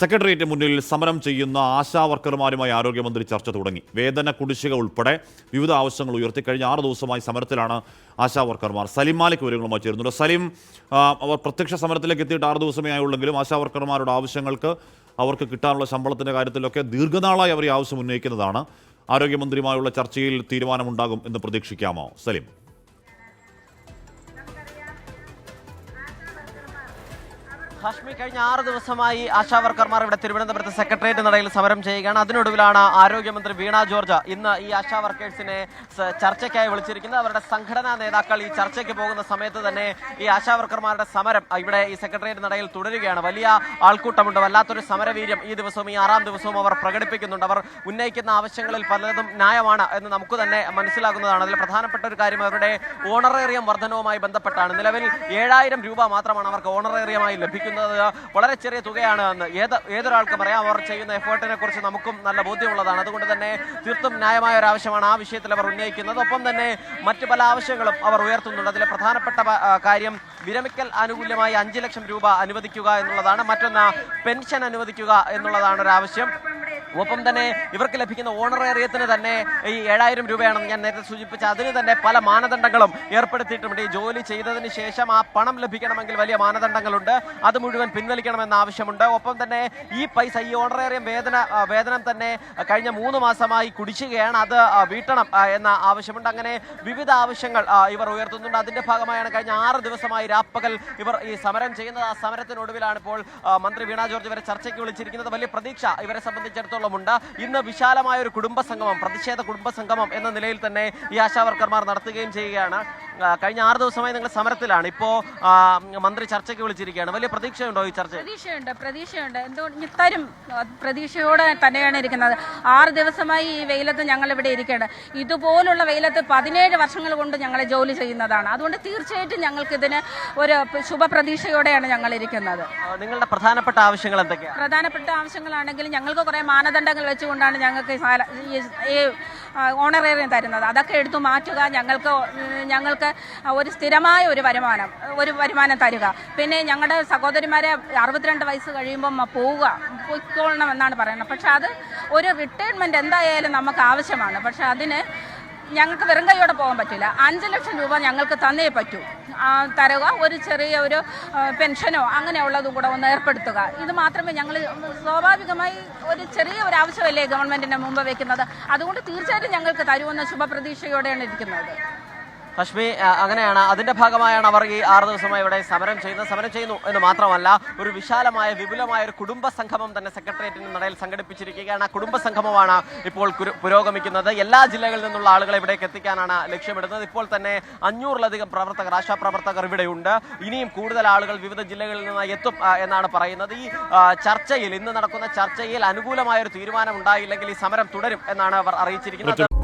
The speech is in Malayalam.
സെക്രട്ടേറിയറ്റ് മുന്നിൽ സമരം ചെയ്യുന്ന ആശാ വർക്കർമാരുമായി ആരോഗ്യമന്ത്രി ചർച്ച തുടങ്ങി. വേതന കുടിശ്ശിക ഉൾപ്പെടെ വിവിധ ആവശ്യങ്ങൾ ഉയർത്തി കഴിഞ്ഞ ആറ് ദിവസമായി സമരത്തിലാണ് ആശാ വർക്കർമാർ. സലിം മാലിക് വിവരങ്ങളുമായി ചേരുന്നുണ്ട്. സലിം അവർ പ്രത്യക്ഷ സമരത്തിലേക്ക് എത്തിയിട്ട് ആറ് ദിവസമേ ആയുള്ളെങ്കിലും ആശാ വർക്കർമാരുടെ ആവശ്യങ്ങൾക്ക് അവർക്ക് കിട്ടാനുള്ള ശമ്പളത്തിന്റെ കാര്യത്തിലൊക്കെ ദീർഘനാളായി അവർ ഈ ആവശ്യം ഉന്നയിക്കുന്നതാണ്. ആരോഗ്യമന്ത്രിയുമായുള്ള ചർച്ചയിൽ തീരുമാനമുണ്ടാകും എന്ന് പ്രതീക്ഷിക്കാമോ? സലിം. ഹാഷ്മി കഴിഞ്ഞ ആറ് ദിവസമായി ആശാ വർക്കർമാർ ഇവിടെ തിരുവനന്തപുരത്ത് സെക്രട്ടേറിയറ്റ് നടയിൽ സമരം ചെയ്യുകയാണ്. അതിനൊടുവിലാണ് ആരോഗ്യമന്ത്രി വീണ ജോർജ് ഇന്ന് ഈ ആശാ വർക്കേഴ്സിനെ ചർച്ചയ്ക്കായി വിളിച്ചിരിക്കുന്നത്. അവരുടെ സംഘടനാ നേതാക്കൾ ഈ ചർച്ചയ്ക്ക് പോകുന്ന സമയത്ത് തന്നെ ഈ ആശാ വർക്കർമാരുടെ സമരം ഇവിടെ ഈ സെക്രട്ടേറിയറ്റ് നടയിൽ തുടരുകയാണ്. വലിയ ആൾക്കൂട്ടമുണ്ട്. വല്ലാത്തൊരു സമരവീര്യം ഈ ദിവസവും ഈ ആറാം ദിവസവും അവർ പ്രകടിപ്പിക്കുന്നുണ്ട്. അവർ ഉന്നയിക്കുന്ന ആവശ്യങ്ങളിൽ പലതും ന്യായമാണ് എന്ന് നമുക്ക് തന്നെ മനസ്സിലാകുന്നതാണ്. അതിൽ പ്രധാനപ്പെട്ട ഒരു കാര്യം അവരുടെ ഓണറേറിയം വർധനവുമായി ബന്ധപ്പെട്ടാണ്. നിലവിൽ ഏഴായിരം രൂപ മാത്രമാണ് അവർക്ക് ഓണറേറിയമായി ലഭിക്കുന്നത്. വളരെ ചെറിയ തുകയാണ് എന്ന്. ഏത് ഏതൊരാൾക്കും പറയാം അവർ ചെയ്യുന്ന എഫേർട്ടിനെ കുറിച്ച് നമുക്കും നല്ല ബോധ്യമുള്ളതാണ്. അതുകൊണ്ട് തന്നെ തീർത്തും ന്യായമായ ഒരു ആവശ്യമാണ് ആ വിഷയത്തിൽ അവർ ഉന്നയിക്കുന്നത്. ഒപ്പം തന്നെ മറ്റു പല ആവശ്യങ്ങളും അവർ ഉയർത്തുന്നുണ്ട്. അതിലെ പ്രധാനപ്പെട്ട കാര്യം വിരമിക്കൽ ആനുകൂല്യമായി അഞ്ച് ലക്ഷം രൂപ അനുവദിക്കുക എന്നുള്ളതാണ്. മറ്റൊന്ന് പെൻഷൻ അനുവദിക്കുക എന്നുള്ളതാണ് ഒരു ആവശ്യം. ഒപ്പം തന്നെ ഇവർക്ക് ലഭിക്കുന്ന ഓണറേറിയത്തിന് തന്നെ ഈ ഏഴായിരം രൂപയാണെന്ന് ഞാൻ നേരത്തെ സൂചിപ്പിച്ച. അതിന് തന്നെ പല മാനദണ്ഡങ്ങളും ഏർപ്പെടുത്തിയിട്ടുണ്ട് ഈ ജോലി ചെയ്തതിന് ശേഷം ആ പണം ലഭിക്കണമെങ്കിൽ വലിയ മാനദണ്ഡങ്ങളുണ്ട്. അത് മുഴുവൻ പിൻവലിക്കണമെന്ന ആവശ്യമുണ്ട്. ഒപ്പം തന്നെ ഈ പൈസ ഈ ഓണറേറിയം വേതന വേതനം തന്നെ കഴിഞ്ഞ മൂന്ന് മാസമായി കുടിശ്ശികയാണ്. അത് വീട്ടണം എന്ന ആവശ്യമുണ്ട്. അങ്ങനെ വിവിധ ആവശ്യങ്ങൾ ഇവർ ഉയർത്തുന്നുണ്ട്. അതിന്റെ ഭാഗമായാണ് കഴിഞ്ഞ ആറ് ദിവസമായി രാപ്പകൽ ഇവർ ഈ സമരം ചെയ്യുന്നത്. ആ സമരത്തിനൊടുവിലാണ് ഇപ്പോൾ മന്ത്രി വീണ ജോർജ് ഇവരെ ചർച്ചയ്ക്ക് വിളിച്ചിരിക്കുന്നത്. വലിയ പ്രതീക്ഷ ഇവരെ സംബന്ധിച്ചിടത്തോളം ഉണ്ട് ഇന്ന് വിശാലമായ ഒരു കുടുംബ സംഗമം പ്രതിഷേധ കുടുംബ സംഗമം എന്ന നിലയിൽ തന്നെ ഈ ആശാവർക്കർമാർ നടത്തുകയും ചെയ്യുകയാണ്. കഴിഞ്ഞ ആറ് ദിവസമായി നിങ്ങൾ സമരത്തിലാണ്. ഇപ്പോ മന്ത്രി ചർച്ചയ്ക്ക് വിളിച്ചിരിക്കുകയാണ്. വലിയ പ്രതീക്ഷയുണ്ടോ ഈ ചർച്ച പ്രതീക്ഷയുണ്ട് പ്രതീക്ഷയുണ്ട്. എന്തുകൊണ്ട് തരും. പ്രതീക്ഷയോടെ തന്നെയാണ് ഇരിക്കുന്നത്. ആറ് ദിവസമായി ഈ വെയിലത്ത് ഞങ്ങൾ ഇവിടെ ഇരിക്കുകയാണ്. ഇതുപോലുള്ള വെയിലത്ത് പതിനേഴ് വർഷങ്ങൾ കൊണ്ട് ഞങ്ങൾ ജോലി ചെയ്യുന്നതാണ്. അതുകൊണ്ട് തീർച്ചയായിട്ടും ഞങ്ങൾക്ക് ഇതിന് ഒരു ശുഭപ്രതീക്ഷയോടെയാണ് ഞങ്ങൾ ഇരിക്കുന്നത് നിങ്ങളുടെ പ്രധാനപ്പെട്ട ആവശ്യങ്ങൾ എന്തൊക്കെയാണ്? പ്രധാനപ്പെട്ട ആവശ്യങ്ങളാണെങ്കിൽ ഞങ്ങൾക്ക് കുറേ മാനദണ്ഡങ്ങൾ വെച്ചുകൊണ്ടാണ് ഞങ്ങൾക്ക് ഈ ഓണറേറിയം തരുന്നത്. അതൊക്കെ എടുത്തു മാറ്റുക ഞങ്ങൾക്ക് ഞങ്ങൾക്ക് ഒരു സ്ഥിരമായ ഒരു വരുമാനം ഒരു വരുമാനം തരിക. പിന്നെ ഞങ്ങളുടെ സഹോദരിമാരെ അറുപത്തിരണ്ട് വയസ്സ് കഴിയുമ്പം പോവുക പൊയ്ക്കൊള്ളണം എന്നാണ് പറയുന്നത്. പക്ഷെ അത് ഒരു റിട്ടയർമെന്റ് എന്തായാലും നമുക്ക് ആവശ്യമാണ്. പക്ഷെ അതിന് ഞങ്ങൾക്ക് വെറും കൈയോടെ പോകാൻ പറ്റില്ല. അഞ്ച് ലക്ഷം രൂപ ഞങ്ങൾക്ക് തന്നേ പറ്റൂ. തരുക ഒരു ചെറിയ ഒരു പെൻഷനോ അങ്ങനെയുള്ളതും കൂടെ ഒന്ന് ഏർപ്പെടുത്തുക. ഇത് മാത്രമേ ഞങ്ങൾ സ്വാഭാവികമായി ഒരു ചെറിയ ഒരു ആവശ്യമല്ലേ ഗവൺമെന്റിന്റെ മുമ്പ് വെക്കുന്നത്? അതുകൊണ്ട് തീർച്ചയായിട്ടും ഞങ്ങൾക്ക് തരുമെന്ന ശുഭപ്രതീക്ഷയോടെയാണ് ഇരിക്കുന്നത്. കശ്മി അങ്ങനെയാണ്. അതിന്റെ ഭാഗമായാണ് അവർ ഈ ആറ് ദിവസമായി ഇവിടെ സമരം ചെയ്യുന്നത്. സമരം ചെയ്യുന്നു എന്ന് മാത്രമല്ല ഒരു വിശാലമായ വിപുലമായ ഒരു കുടുംബ സംഗമം തന്നെ സെക്രട്ടേറിയറ്റിന് നടയിൽ സംഘടിപ്പിച്ചിരിക്കുകയാണ്. ആ കുടുംബ സംഗമമാണ് ഇപ്പോൾ പുരോഗമിക്കുന്നത്. എല്ലാ ജില്ലകളിൽ നിന്നുള്ള ആളുകളെ ഇവിടേക്ക് എത്തിക്കാനാണ് ലക്ഷ്യമിടുന്നത്. ഇപ്പോൾ തന്നെ അഞ്ഞൂറിലധികം പ്രവർത്തകർ ആശാപ്രവർത്തകർ ഇവിടെയുണ്ട്. ഇനിയും കൂടുതൽ ആളുകൾ വിവിധ ജില്ലകളിൽ നിന്ന് എത്തും എന്നാണ് പറയുന്നത്. ഈ ചർച്ചയിൽ ഇന്ന് നടക്കുന്ന ചർച്ചയിൽ അനുകൂലമായ ഒരു തീരുമാനം ഉണ്ടായില്ലെങ്കിൽ ഈ സമരം തുടരും എന്നാണ് അവർ അറിയിച്ചിരിക്കുന്നത്.